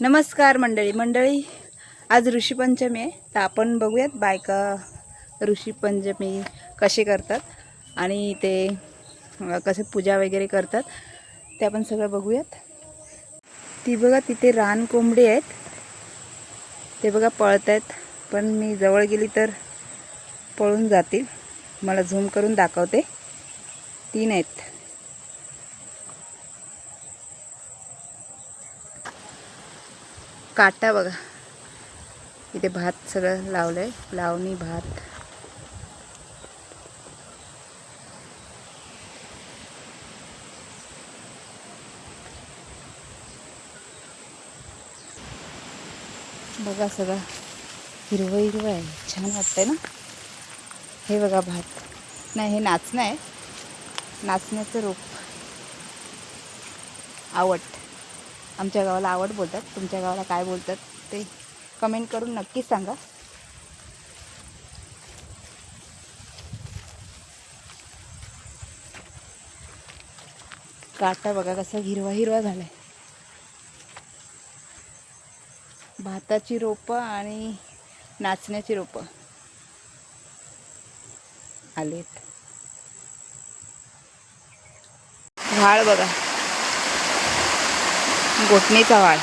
नमस्कार मंडळी. मंडळी आज ऋषीपंचमी आहे तर आपण बघूयात बायका ऋषीपंचमी कसे करतात आणि ते कसे पूजा वगैरे करतात ते आपण सगळं बघूयात. ती बघा तिथे रान कोंबडी आहेत. ते बघा पळत आहेत. पण मी जवळ गेली तर पळून जातील. मला झूम करून दाखवते. तीन आहेत. काटा बघा. इथे भात सगळं लावलंय. लावणी भात. बघा सगळं. हिरवं हिरवं आहे. छान वाटतंय ना? हे बघा भात. नाही हे नाचणं आहे. नाचण्याचं रूप. आवड आमच्या गावाला आवड बोलतात. तुमच्या गावाला काय बोलतात ते कमेंट करून नक्कीच सांगा. काटा बघा कसा हिरवा हिरवा झालाय. भाताची रोपं आणि नाचण्याची रोपं आलेत. वाळ बघा. गोटणीचा वाळ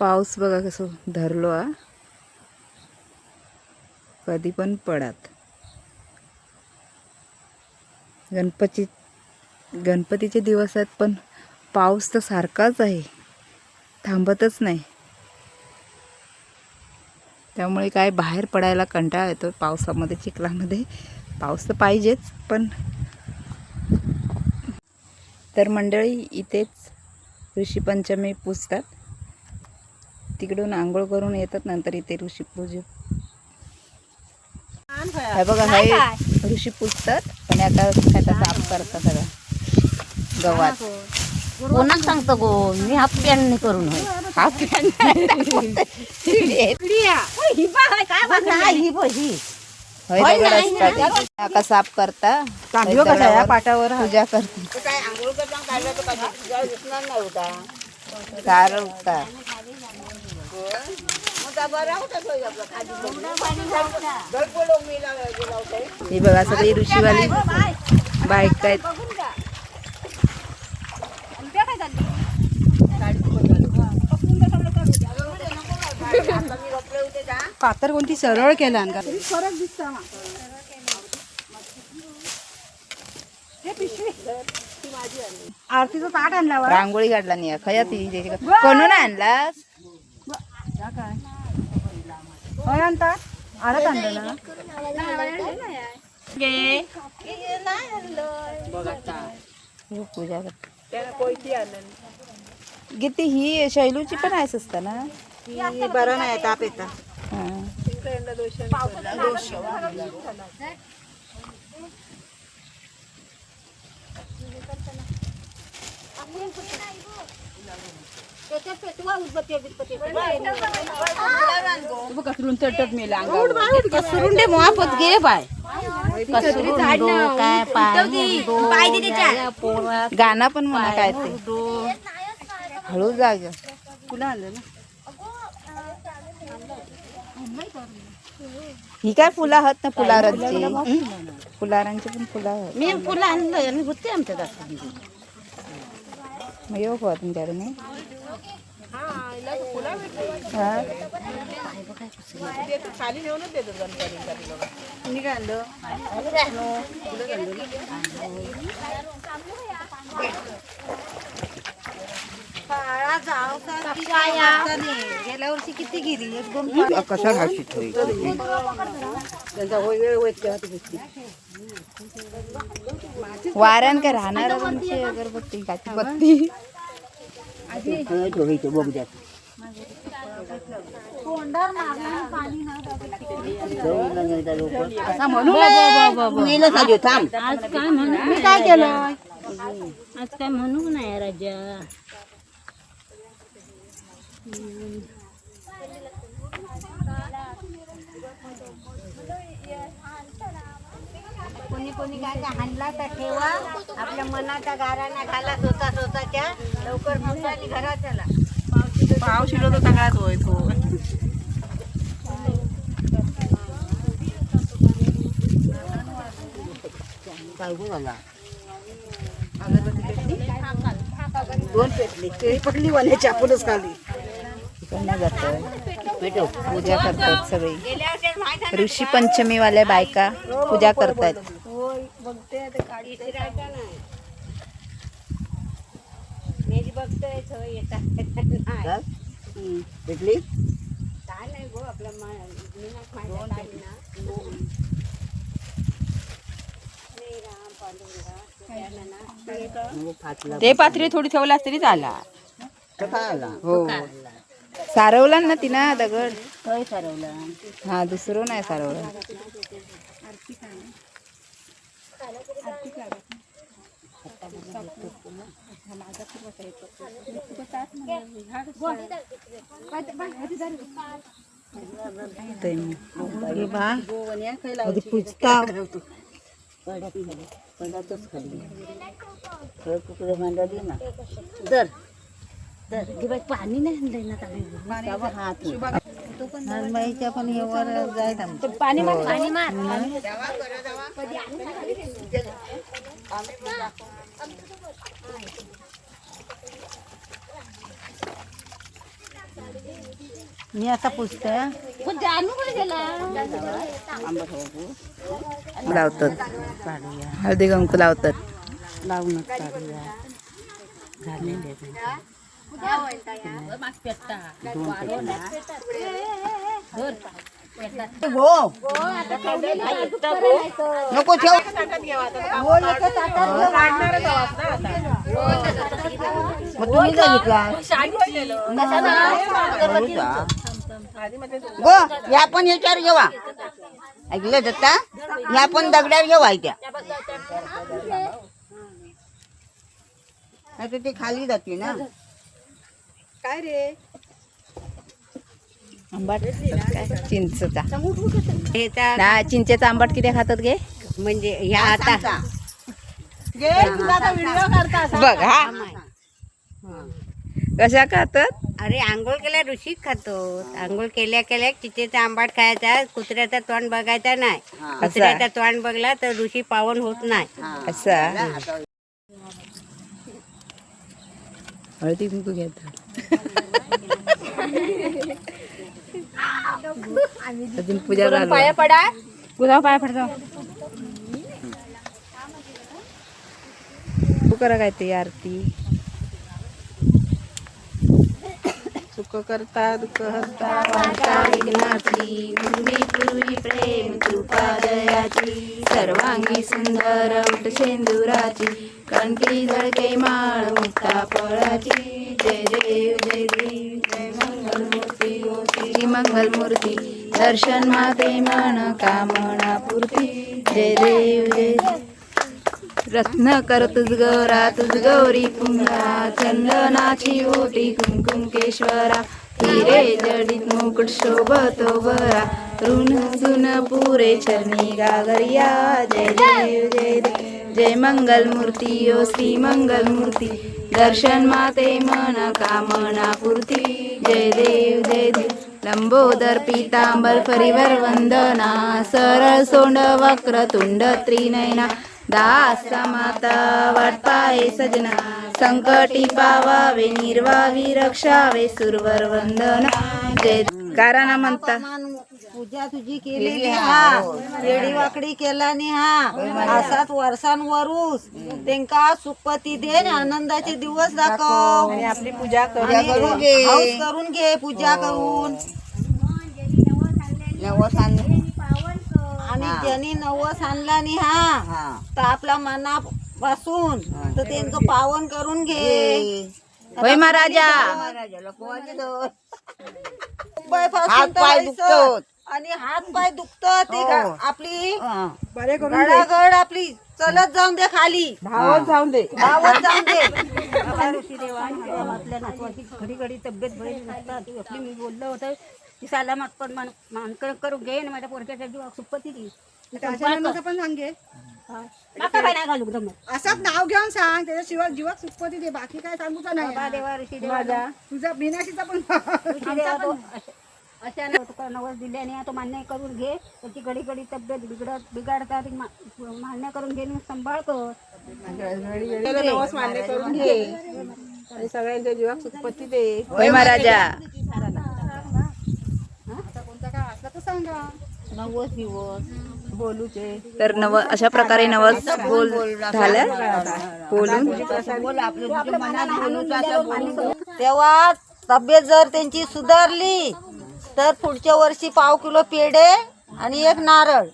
पाऊस बघा कसं धरलो आ कधी पण पडात. गणपती गणपतीचे दिवस आहेत पण पाऊस तर सारखाच आहे. थांबतच नाही. त्यामुळे काय बाहेर पडायला कंटाळा येतो पावसामध्ये चिखलामध्ये. पाऊस तर पाहिजेच पण तर मंडळी इथेच ऋषीपंचमी पूजतात. तिकडून आंघोळ करून येतात नंतर इथे ऋषी पूजे. हे बघा हे ऋषी पूजतात आणि आता आता साफ करतात सगळं. गव्हात कोणाक सांगतो गो? मी हाफ पॅन्ट करून होय हा पॅन नाही ही बही होय दगड असतात साफ करता? तांदूळ कसा या पाटावर? हा? पूजा करते. सारं उठता. ही बघा सगळी ऋषीवाली बाईक आहेत. कातर कोणती सरळ केला का? आरतीचं ताट आणल्यावर रांगोळी काढला नाही खया ती कोणून आणलास? होय आणता आरत आणलं ना? ही पूजा करते गीती ही शैलूची पण आहेस असता ना? बरं नाही ताप येता. हा. कसरून मेला मोहापत बाय. काय पाय गाणं पण म्हणा काय ते. हळू जाग तुला आणलं ना? ही काय फुलं आहात ना फुलारांची? फुलारांची पण फुलं आहेत. मी फुलं आणलं आणि होते आमच्या दाखल मग येऊ का तुमच्याकडे हा? मी आणलं गेल्या वर्षी किती गेली एक दोन त्यांचा होय वेळ होत तेव्हा ती गोष्टी वाऱ्यान काय राहणार अगरबत्ती काची बत्ती असं म्हणू नये. आज काय म्हणू मी काय केलं? आज काय म्हणू नाही राजा? कोणी कोणी काय काय हाणला तर ठेवा. आपल्या मनाच्या गाराना घाला स्वतः स्वतःच्या. लवकर आणि घरात चला. पाव शिलो तो सगळ्यात होय तो. दोन पेटली. पडली वाल्याची आपणच खाली. तिकडनं जातं पूजा करतात सगळी. ऋषी पंचमी वाल्या बायका पूजा येतात भेटली काय नाही गो ना ते पात्री थोडी ठेवली असते तरी चाला हो. सारवला ना तिनं दगड काय ठरवलं हा दुसरं नाही सारवलं. ते पूजता. पडातच खाली. खरं कुकडे मांडली ना. दर पाणी नाही हनुमाईच्या पण हे वर जायत आमचं. पाणी मार पाणी मार. मी आता पुसते लावतात हळदी कुंकू लावतात. लावूनच काढूया. हो नको ठेव. मग तुम्ही जागितला गो या पण याच्यावर घेवा ऐकलं दत्ता या पण दगड्यावर घेवा त्या नाही तर ते खाली जाते ना काय रे? आंबाट काय? चिंचचा. ना चिंचेचा आंबाट किती खातात गे? म्हणजे ह्या आता. बघ हा. कशा खातात? अरे आंघोळ केल्या ऋषीच खातो आंघोळ केल्या केल्या चिचेचा आंबाट खायचा कुत्र्याचा तोंड बघायचा नाही. कुत्र्याचा तोंड बघला तर ऋषी पावन होत नाही. असा. हळदी कुंकू घेतात अजून पूजा चालू पाया पडा. पूजा पाया पडतो. तू करा काय ते आरती? सुख करता दुःख हरता वार्ता विघ्नाची पूर्वी पूर्वी प्रेम कृपा दयाची. सर्वांगी सुंदर उठ शेंदुराची. कंठी झळके माळ मुक्ता फळाची. जय देव जय देव जय मंगलमूर्ती श्री मंगलमूर्ती. दर्शन माते मन कामना पूर्ती. जय देव जय देव. रत्न करतुज गौरातुज गौरी पुंगा चंदनाची ओटी कुंकुम केश्वरा हिरे जडित मुकुट शोभतो बरा ऋण सुन पुरे चरणी गागरिया जय देव जय देव जय मंगल मूर्ती ओ श्री मंगल मूर्ती दर्शन माते मन कामना पूर्ती जय देव जय देव लंबोदर पीतांबर फरीवर वंदना सरळ सोंड वक्र तुंड त्रिनयना दास माता वाटपाये सजना संकटी पावावे निर्वावी रक्षावे सुरवर वंदना जय काराना म्हणता. पूजा तुझी केली हा रेडी वाकडी केला नी हा असाच वर्षान वरूस त्यांका सुखपती दे आणि आनंदाचे दिवस दाखव. आणि आपली पूजा करून घे. पूजा करून. नवस आणलं आणि ज्यांनी नवस आणला नी हा तर आपल्या मनापासून तर त्यांचं पावन करून घे. होय महाराजा. हात पाय. आणि हात पाय दुखतात. ते गा- हो. आपली हा. गडागड आपली. चलत जाऊन दे खाली. धावत जाऊन दे. धावत जाऊन दे. आपल्या नातवाची घडी घडी तब्येत बरी नसतात. आपली मी बोललं होतं की सालामत पण मान मानकं करून घे आणि माझ्या पोरक्याच्या जीवा सुपती ती पण सांगे असंच नाव घेऊन सांग त्याच्याशिवाय जीवात सुखपती दे बाकी काय सांगू का नाही माझा तुझा मीनाशीचा पण अशा तुका नवस दिल्याने तो मान्य करून घे त्याची घडी घडी तब्येत बिघडत बिघडतात ती मा- मान्य करून घे आणि सांभाळ कर नवस मान्य करून घे आणि सगळ्यांच्या जीवात सुखपती दे होय महाराजा कोणता काय दिवस बोलूचे. तर नव अशा प्रकारे नवस बोल झालं? बोलून? तेव्हा तब्येत जर त्यांची सुधारली तर पुढच्या वर्षी पाव किलो पेढे आणि एक नारळ.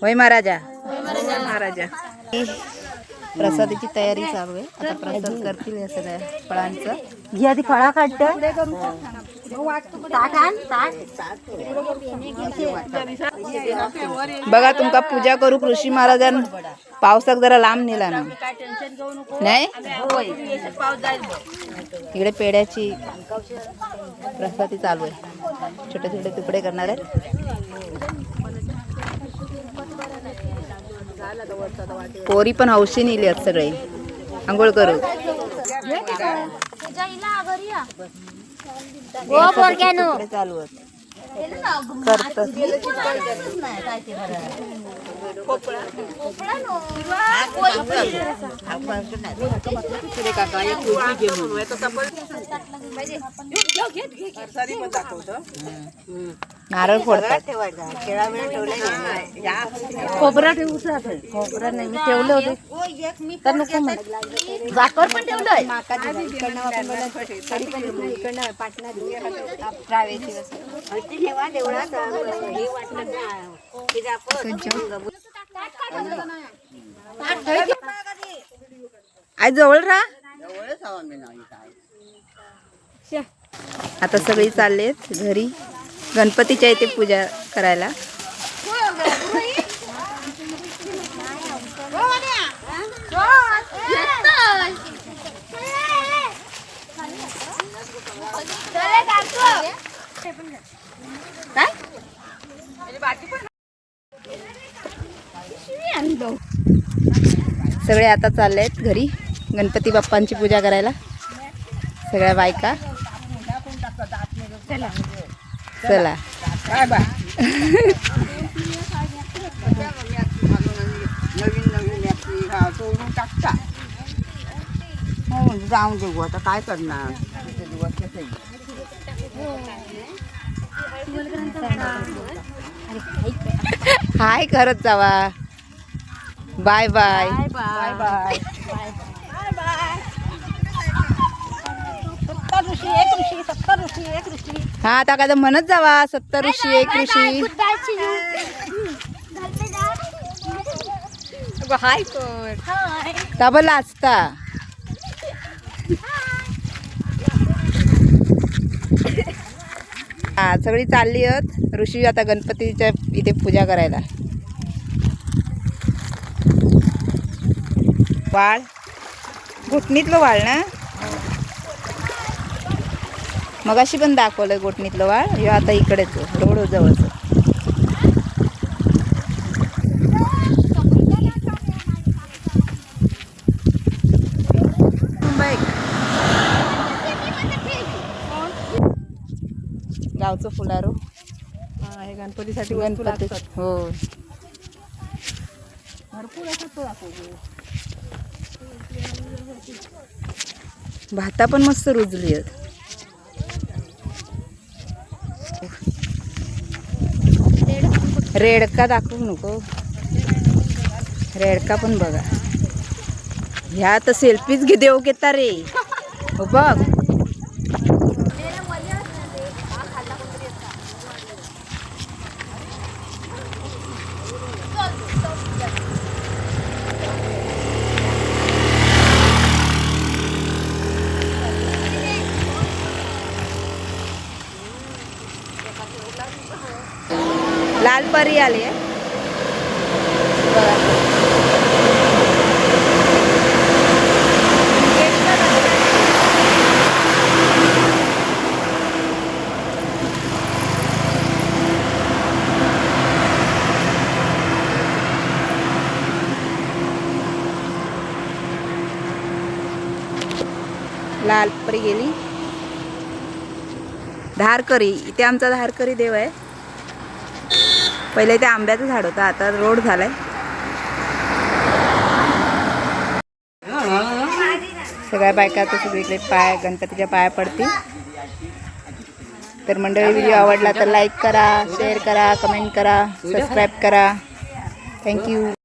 होय महाराजा. महाराजा. प्रसादाची तयारी चालू आहे. आता प्रसाद करतील या सगळ्या फळांचं. घ्या ती फळा काढत. बघा तुमका पूजा करू कृषी महाराजां पावसाक जरा लांब नेला ना. नाही? इकडे पेड्याची प्रसादी चालू आहे. छोटे छोटे तुकडे करणार आहेत. पोरी पण हौशी नेली आहेत सगळे. आंघोळ करू. तुकडे चालू आहेत करतात नारळ फोडतात. खोबरा ठेवू खोबरा नाही मी ठेवलं होते. तर नको जाकर पण ठेवलंय. आई जवळ राहा. आता सगळी चाललेत घरी. गणपतीच्या इथे पूजा करायला. सगळे आता चालले आहेत घरी. गणपती बाप्पांची पूजा करायला. सगळ्या बायका. चला. काय बा नवीन नवीन सोडून टाकता हो जाऊन देऊ आता काय करणार? दिवस कसं हाय करत जावा बाय बाय. Bye bye. सत्तर ऋषी एक ऋषी सत्तर ऋषी एक ऋषी. हा आता काय तर म्हणत जावा. सत्तर ऋषी एक ऋषी. हाय कर का बरं लाजता? हा सगळी चालली आहेत. ऋषी आता गणपतीच्या इथे पूजा करायला. वाळ घुटणीतलं वाळ ना? मगाशी पण दाखवलंय गोटणीतलं वाळ. हे आता इकडेच रोड जवळच गावचं फुलारो. हे गणपतीसाठी गणपती. हो. भाता पण मस्त रुजली आहेत. रेडका दाखवू नको. रेडका पण बघा. ह्या तर सेल्फीच घे देऊ घेता रे हो बघ. दुपारी आली आहे. लाल परी गेली. धारकरी इथे आमचा धारकरी देव आहे. पहिले इथे आंब्याचं झाड होतं आता रोड झालाय. सगळ्या बायका आता सगळीकडे पाय गणपतीच्या पाया पडतील. तर मंडळी व्हिडिओ आवडला तर लाईक करा शेअर करा कमेंट करा सबस्क्राईब करा. थँक्यू